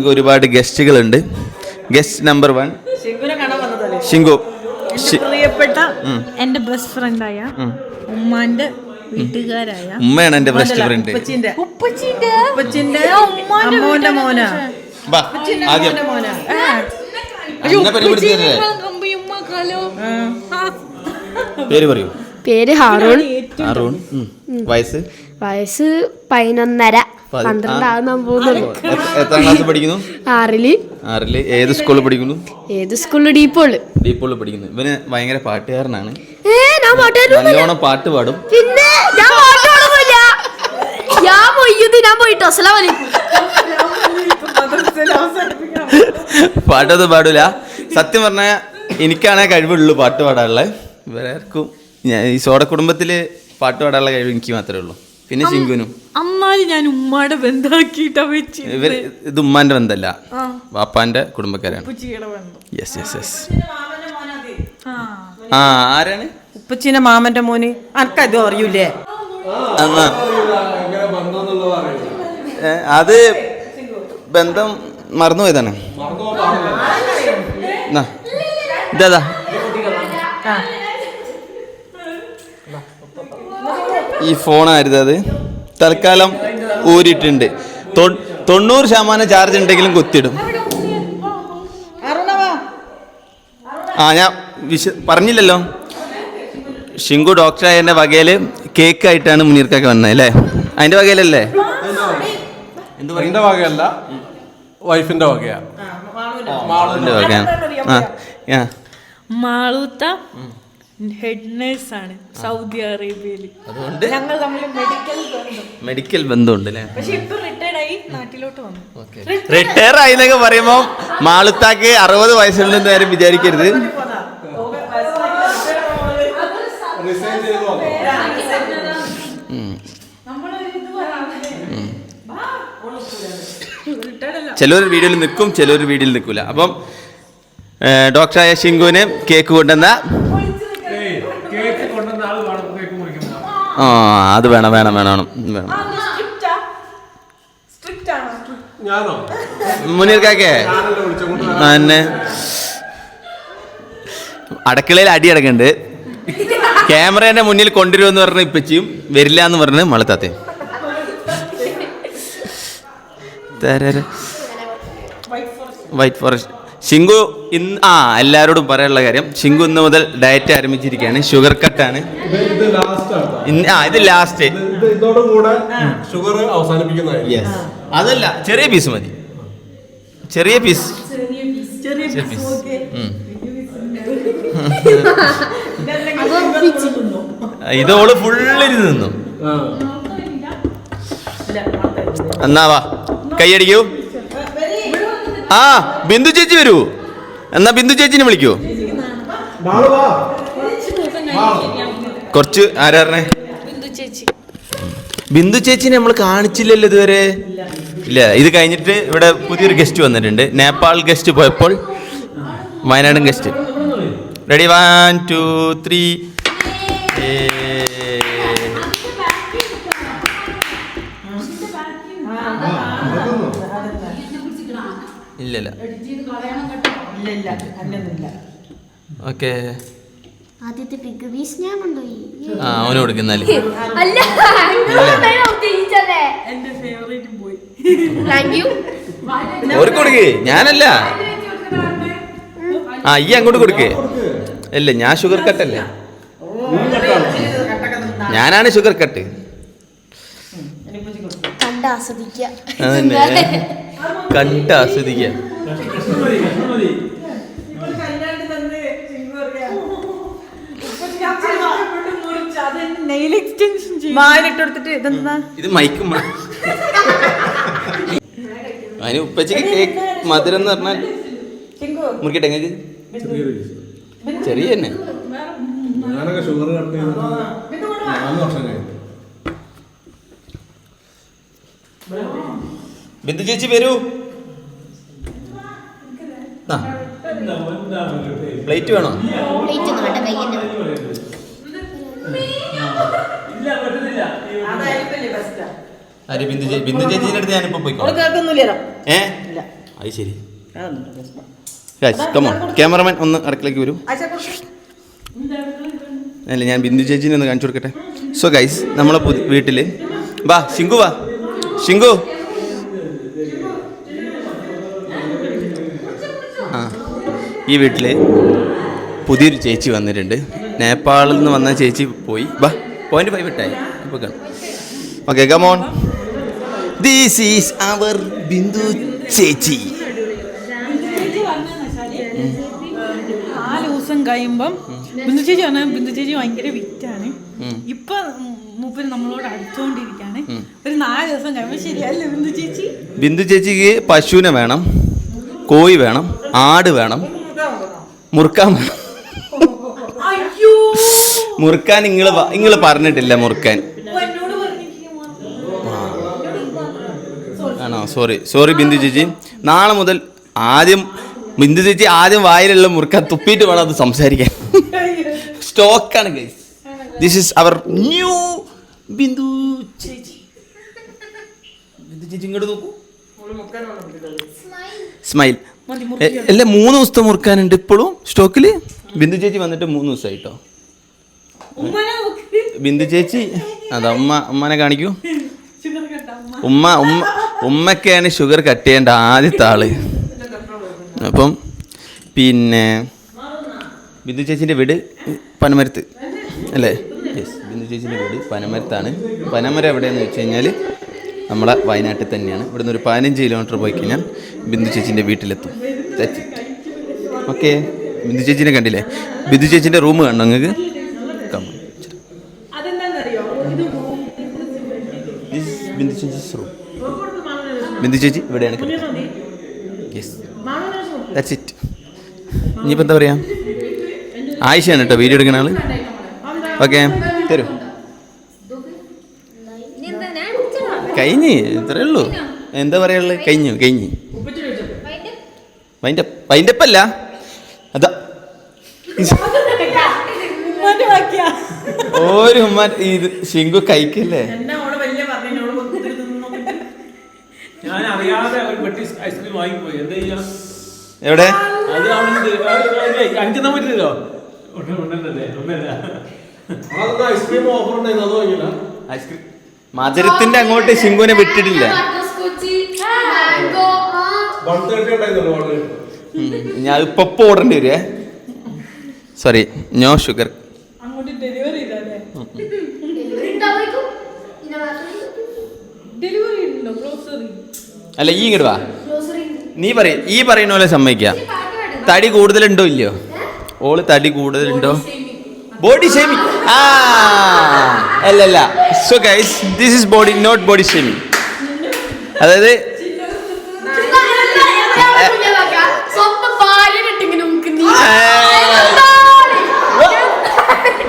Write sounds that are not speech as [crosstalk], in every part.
നമുക്ക് ഒരുപാട് ഗസ്റ്റുകളുണ്ട്. Guest number one. Shinku. എന്റെ പ്രിയപ്പെട്ട എന്റെ ബെസ്റ്റ് ഫ്രണ്ടായ ഉമ്മാന്റെ വീട്ടുകാരായ ഉമ്മയാണ് എന്റെ ബെസ്റ്റ് ഫ്രണ്ട് അമ്മോന്റെ മോനാ. ആദ്യം. പേര് പറയൂ. പേര് ഹാറൂൺ. ഹാറൂൺ. വയസ്സ്? വയസ്സ് പതിനൊന്നര. എത്ര- ക്ലാസ് പഠിക്കുന്നു? ആറിൽ. ആറിൽ. ഏത് സ്കൂളിൽ പഠിക്കുന്നു? ഏത് സ്കൂളിൽ? ഡീപ്പോൾ. പഠിക്കുന്നു. ഇവന് ഭയങ്കര പാട്ടുകാരനാണ്. ഏ ഞാൻ പാട്ടുകാരൻ നല്ലോണം പാട്ട് പാടും. പിന്നെ ഞാൻ ഞാൻ പോയത് ഞാൻ പോയിട്ട് അസലാം വലൈക്കും പാട്ടൊന്നും പാടില്ല സത്യം പറഞ്ഞാൽ എനിക്കാണേ കഴിവുള്ളൂ പാട്ട് പാടാനുള്ള. ഇവരാർക്കും ഞാൻ ഈ സോട കുടുംബത്തിൽ പാട്ട് പാടാനുള്ള കഴിവ് എനിക്ക് മാത്രമേ ഉള്ളൂ. പിന്നെ ശിങ്കുനും അമ്മാര് ഞാൻ ഉമ്മാടെ ബന്ധാക്കിയിട്ടാ വെച്ച് ഇവർ ഇത് ഉമ്മാന്റെ ബന്ധല്ല. വാപ്പാന്റെ കുടുംബക്കാരാണ്. യെസ് യെസ് യെസ് ആ. ആ ആരാണ്? ഉപ്പച്ചിന്റെ മാമന്റെ മോന്. അനക്കത് അറിയൂലേ? അത് ബന്ധം മറന്നുപോയതാണ്. പോയതാണ് ഇതാ ഈ ഫോണായിരുന്നു അത് തൽക്കാലം ഊരിയിട്ടുണ്ട്. തൊണ്ണൂറ് ശതമാനം ചാർജ് ഉണ്ടെങ്കിലും കുത്തിടും ആ ഞാൻ വിശ പറഞ്ഞില്ലല്ലോ. ഷിങ്കു ഡോക്ടറായതിന്റെ വകയിൽ കേക്ക് ആയിട്ടാണ് മുനീർക്കൊക്കെ വന്നത് അല്ലേ? അതിന്റെ വകയിലല്ലേ? വകയല്ല. വകയാ. വകയാണ്. ആ ആ. മാളൂത്ത. ഹെഡ് ആണ് സൗദി അറേബ്യയിൽ അതുകൊണ്ട് ഞങ്ങൾ തമ്മിൽ മെഡിക്കൽ ബന്ധം. മെഡിക്കൽ ബന്ധമുണ്ട് അല്ലേ? പക്ഷെ ഇപ്പൊ റിട്ടയർഡ് ആയി നാട്ടിലോട്ട് വന്നു. റിട്ടയർ ആയി. എന്നൊക്കെ പറയുമ്പോൾ മാളുത്താക്ക് അറുപത് വയസ്സുണ്ടെന്ന് ആരും വിചാരിക്കരുത്. ചിലർ വീഡിയോയിൽ നിൽക്കും ചിലർ വീഡിയോയിൽ നിൽക്കില്ല അപ്പം ഡോക്ടറായ ഷിങ്കുവിന് കേക്ക് കൊണ്ടുവന്ന കേക്ക് കൊണ്ടുവന്ന ആൾ വേണം കേക്ക് മുറിക്കുന്ന ആ. അത് വേണം വേണം വേണം. വേണം മുനീർ കാക്കേ. എന്നെ അടുക്കളയിൽ അടി അടക്കുന്നുണ്ട് ക്യാമറേന്റെ മുന്നിൽ കൊണ്ടുവരുമെന്ന് പറഞ്ഞ ഇപ്പച്ചിയും വരില്ല എന്ന് പറഞ്ഞ് മളത്താത്തേ വൈറ്റ് ഫോറസ്റ്റ്. ശിങ്കു ഇന്ന് ആ എല്ലാവരോടും പറയാനുള്ള കാര്യം. ശിങ്കു ഇന്ന് മുതൽ ഡയറ്റ് ആരംഭിച്ചിരിക്കുകയാണ്. ഷുഗർ കട്ടാണ് ഇത് ലാസ്റ്റ് ആണ്. ആ ഇത് ലാസ്റ്റ് ഷുഗർ അതല്ല ചെറിയ പീസ് മതി. ചെറിയ പീസ് ചെറിയ ചെറിയ പീസ്. ഇതോൾ ഫുള്ളിരി നിന്നു ആ. എന്നാ വാ. കൈയടിക്കൂ. ആ ബിന്ദു ചേച്ചി വരൂ. എന്നാ ബിന്ദു ചേച്ചിനെ വിളിക്കൂ. കുറച്ച് ആരാറിനെ ബിന്ദു ചേച്ചി. ബിന്ദു ചേച്ചിനെ നമ്മൾ കാണിച്ചില്ലല്ലോ ഇതുവരെ? ഇല്ല ഇത് കഴിഞ്ഞിട്ട് ഇവിടെ പുതിയൊരു ഗസ്റ്റ് വന്നിട്ടുണ്ട്. നേപ്പാൾ ഗസ്റ്റ് പോയപ്പോൾ വയനാടൻ guest ready one two three ഇല്ലല്ല. ഇല്ല ഓക്കെ. ആദ്യത്തെ പിഗ് പീസ് ഞാൻ കൊണ്ടുപോയി ആ അവന് കൊടുക്കുന്നാൽ ഓർക്ക് കൊടുക്കേ. ഞാനല്ല. ആ ഈ അങ്ങോട്ട് കൊടുക്കേ. അല്ല ഞാൻ ഷുഗർ കട്ടല്ലേ ഞാനാണ് ഷുഗർ കട്ട് കണ്ട് ആസ്വദിക്കുക കണ്ട് ആസ്വദിക്കുക ഇതെന്താ? ഇത് മൈക്കും അതിന് ഉപ്പച്ചക്ക് കേക്ക് മധുരം എന്ന് പറഞ്ഞാൽ മുറിക്കട്ടെ ചെറിയ തന്നെ ഞാനൊക്കെ ഷുഗർ കട്ട് ചെയ്തിട്ട് നാല് വർഷം കഴിഞ്ഞു. ബിന്ദു ചേച്ചി വരൂ. പ്ലേറ്റ് വേണോ? ആര് ബിന്ദു ബിന്ദു ചേച്ചീന്റെ അടുത്ത് ഞാനിപ്പോ പോയിക്കോളാം. ഏ? അത് ശരി. കമോൺ ക്യാമറമാൻ ഒന്ന് അടുക്കളയ്ക്ക് വരൂ. അല്ല ഞാൻ ബിന്ദു ചേച്ചിനെ ഒന്ന് കാണിച്ചു കൊടുക്കട്ടെ. സോ ഗൈസ് നമ്മളെ വീട്ടിൽ വാ ശിങ്കു വാ. ശിങ്കു. ഈ വീട്ടിൽ പുതിയൊരു ചേച്ചി വന്നിട്ടുണ്ട്. നേപ്പാളിൽ നിന്ന് വന്ന ചേച്ചി പോയി. ബാ പോയിന്റ് ഫൈവ് ഇട്ടായി. ഇപ്പോൾ കാണും. Okay come on this is our Bindu ചേച്ചി. നാല് ദിവസം കഴിയുമ്പം ബിന്ദു ചേച്ചി പറഞ്ഞാൽ ബിന്ദു ചേച്ചി ഭയങ്കര വിറ്റാണ് ഇപ്പൊ മൂപ്പര് നമ്മളോട് അടുത്തോണ്ടിരിക്കാണ് ഒരു നാല് ദിവസം കഴിയുമ്പോ ശരിയല്ലേ ബിന്ദു ചേച്ചി? ബിന്ദു ചേച്ചിക്ക് പശുവിനെ വേണം കോഴി വേണം ആട് വേണം മുറുക്കാൻ അയ്യോ. മുറുക്കാൻ നിങ്ങൾ നിങ്ങൾ പറഞ്ഞിട്ടില്ല മുറുക്കാൻ. എന്നോട് ആണോ? സോറി സോറി ബിന്ദു ചേച്ചി. നാളെ മുതൽ ആദ്യം ബിന്ദു ചേച്ചി ആദ്യം വായിലുള്ള മുറുക്കാൻ തുപ്പിയിട്ട് വേണം അത് സംസാരിക്കാൻ. സ്റ്റോക്കാണ് guys this is our new Bindu ചേച്ചി. ബിന്ദു ചേച്ചി ഇങ്ങോട്ട് നോക്കൂ. സ്മൈൽ അല്ല മൂന്ന് ദിവസത്തെ മുറുക്കാനുണ്ട് ഇപ്പോഴും സ്റ്റോക്കിൽ? ബിന്ദു ചേച്ചി വന്നിട്ട് മൂന്ന് ദിവസമായിട്ടോ? ബിന്ദു ചേച്ചി? അതാ ഉമ്മ ഉമ്മനെ കാണിക്കൂ. ഉമ്മ. ഉമ്മ ഉമ്മ ഉമ്മക്കാണ് ഷുഗർ കട്ട് ചെയ്യേണ്ട ആദ്യത്തെ ആൾ. അപ്പം പിന്നെ ബിന്ദു ചേച്ചിന്റെ വീട് പനമരത്ത്. അല്ലേ? യെസ് ബിന്ദു ചേച്ചിന്റെ വീട് പനമരത്താണ്. പനമരം എവിടെയെന്ന് വെച്ച് കഴിഞ്ഞാൽ നമ്മളെ വയനാട്ടിൽ തന്നെയാണ്. ഇവിടുന്ന് ഒരു പതിനഞ്ച് കിലോമീറ്റർ പോയി കഴിഞ്ഞാൽ ബിന്ദു ചേച്ചിന്റെ വീട്ടിലെത്തും. ഓക്കെ ബിന്ദു ചേച്ചിനെ കണ്ടില്ലേ? ബിന്ദു ചേച്ചിന്റെ റൂം കാണണം നിങ്ങൾക്ക് ബിന്ദു ചേച്ചീസ് റൂം ബിന്ദു ചേച്ചി ഇവിടെയാണ് യെസ് ദാറ്റ്സ് ഇറ്റ് ഇനിയിപ്പോൾ എന്താ പറയുക ആയിഷയാണ് കേട്ടോ വീഡിയോ എടുക്കുന്ന ആൾ ഓക്കെ തരൂ. കഴിഞ്ഞ് ഇത്രേ ഉള്ളൂ. എന്താ പറയുള്ളു കഴിഞ്ഞു കഴിഞ്ഞു. മൈൻഡ് അപ്പല്ല അതാ. ഒരു ഉമ്മ ഇത് ശിങ്കു കഴിക്കല്ലേ? എവിടെ? ഐസ്ക്രീം ഓഫർ ഉണ്ടായിരുന്നു അത് വാങ്ങിയില്ല? ഐസ്ക്രീം മധുരത്തിന്റെ അങ്ങോട്ട് ശിങ്കുവിനെ വിട്ടിട്ടില്ല. ഞാൻ ഇപ്പൊ ഓടേണ്ടി വരുവേ സോറി നോ ഷുഗർ അങ്ങോട്ട് ഡെലിവറി ചെയ്തല്ലേ ഡെലിവറി ഉണ്ടോ? ഗ്രോസറി അല്ല ഈ ഇങ്ങോട്ട് വാ. നീ പറയും ഈ പറയുന്ന പോലെ സമ്മതിക്ക. തടി കൂടുതലുണ്ടോ ഇല്ലയോ? ഓൾ തടി കൂടുതലുണ്ടോ? ബോഡി ഷേമിങ് ആ അല്ല അല്ല so guys this is body not body shaming അതായത്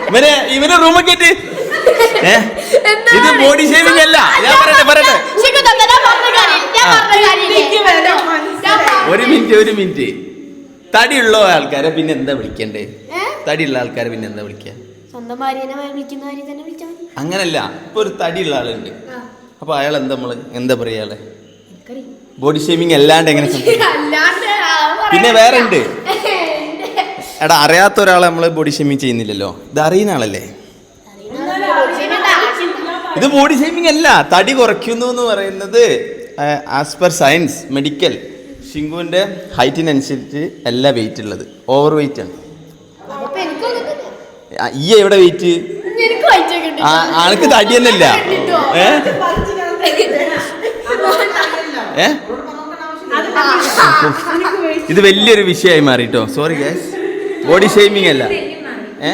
ഇവനെ ഇവനെ റൂമൊക്കെ കയറ്റി ഇത് ബോഡി ഷേമിങ് അല്ല. ഞാൻ പറയട്ടെ പറയട്ടെ. ഒരു മിനിറ്റ് ഒരു മിനിറ്റ് തടിയുള്ള ആൾക്കാരെ പിന്നെ എന്താ വിളിക്കണ്ടേ? തടിയുള്ള ആൾക്കാരെ പിന്നെ എന്താ വിളിക്കുക സ്വന്തം ഭാര്യനെ വിളിക്കുന്ന ഭാര്യ തന്നെ വിളിച്ചാൽ അങ്ങനല്ല ഇപ്പൊ ഒരു തടിയുള്ള ആളുണ്ട്. അപ്പൊ അയാൾ എന്താ നമ്മൾ? എന്താ പറയാ അയാളെ? ബോഡി ഷേമിങ് അല്ലാണ്ട് എങ്ങനെ പിന്നെ വേറെ ഉണ്ട്. എടാ അറിയാത്ത ഒരാളെ നമ്മൾ ബോഡി ഷേമിങ് ചെയ്യുന്നില്ലല്ലോ. ഇത് അറിയുന്ന ആളല്ലേ? ഇത് ബോഡി ഷേമിങ് അല്ല. തടി കുറയ്ക്കുന്നു എന്ന് പറയുന്നത് ആസ് പെർ സയൻസ് മെഡിക്കൽ ഷിങ്കുവിന്റെ ഹൈറ്റിനനുസരിച്ച് അല്ല വെയിറ്റ് ഉള്ളത്. ഓവർ വെയിറ്റ് ആണ് ഈ എവിടെ വെയിറ്റ്. ആൾക്ക് തടി തന്നെയല്ല ഏ? ഏ? ഇത് വലിയൊരു വിഷയമായി മാറിട്ടോ. സോറി ഗ്യാസ് ബോഡി ഷേമിങ് അല്ല. ഏ?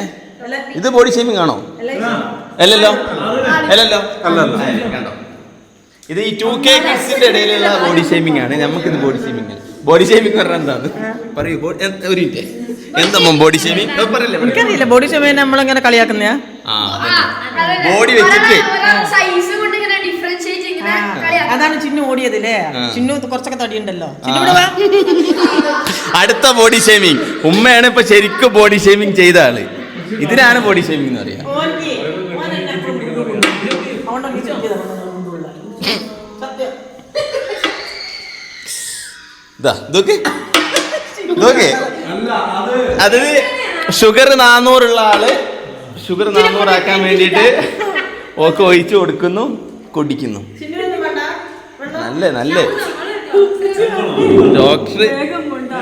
ഇത് ബോഡി ഷേമിങ് ആണോ? അല്ലല്ലോ. അല്ലല്ലോ. കണ്ടോ. ഇത് ഈ ടു കെ കിഡ്സിന്റെ ഇടയിലുള്ള ബോഡി ഷേമിംഗ് ആണ്. നമുക്കിത് ബോഡി ഷേമിംഗ് ആണ് ബോഡി ഷേമിംഗ് പറഞ്ഞാൽ എന്താണ്? പറയൂ. ഒരു മിനിറ്റ് എന്താ ബോഡി ഷേമിംഗ് പറയില്ല ബോഡി ഷേമിങ് നമ്മളിങ്ങനെ കളിയാക്കുന്നയാ? ആ ബോഡി വെച്ചിട്ട്. അതാണ് ചിന്നു ഓടിയത് ചിന്നു കുറച്ചൊക്കെ തടിയുണ്ടല്ലോ. അടുത്ത ബോഡി ഷേമിങ് ഉമ്മയാണ് ഇപ്പൊ ശരിക്കും ബോഡി ഷേമിങ് ചെയ്ത ആൾ. ഇതിനാണ് ബോഡി ഷേമിങ് എന്ന് പറയാ. അത് ഷുഗർ നാന്നൂറുള്ള ആൾ ഷുഗർ നാന്നൂറാക്കാൻ വേണ്ടിയിട്ട് ഓക്കെ ഒഴിച്ചു കൊടുക്കുന്നു കുടിക്കുന്നു. നല്ല നല്ല. ഡോക്ടർ കൊണ്ടാ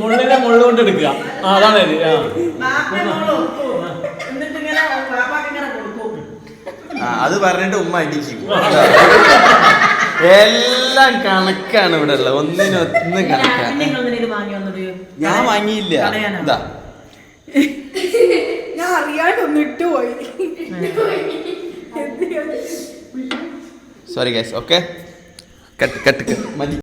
മുള്ളിനെ മുള്ള എടുക്കുക. ആ അതാണ് അത് പറഞ്ഞിട്ട് ഉമ്മ അടിക്കും എല്ലാം കണക്കാണ് ഇവിടെ ഉള്ളത്. ഒന്നിനൊന്ന് കണക്കാണ് ഞാൻ വാങ്ങിയില്ല. ഇതാ. [laughs] ഞാൻ അറിയാണ്ട് ഒന്ന് ഇട്ടുപോയി sorry guys okay cut cut cut മതി.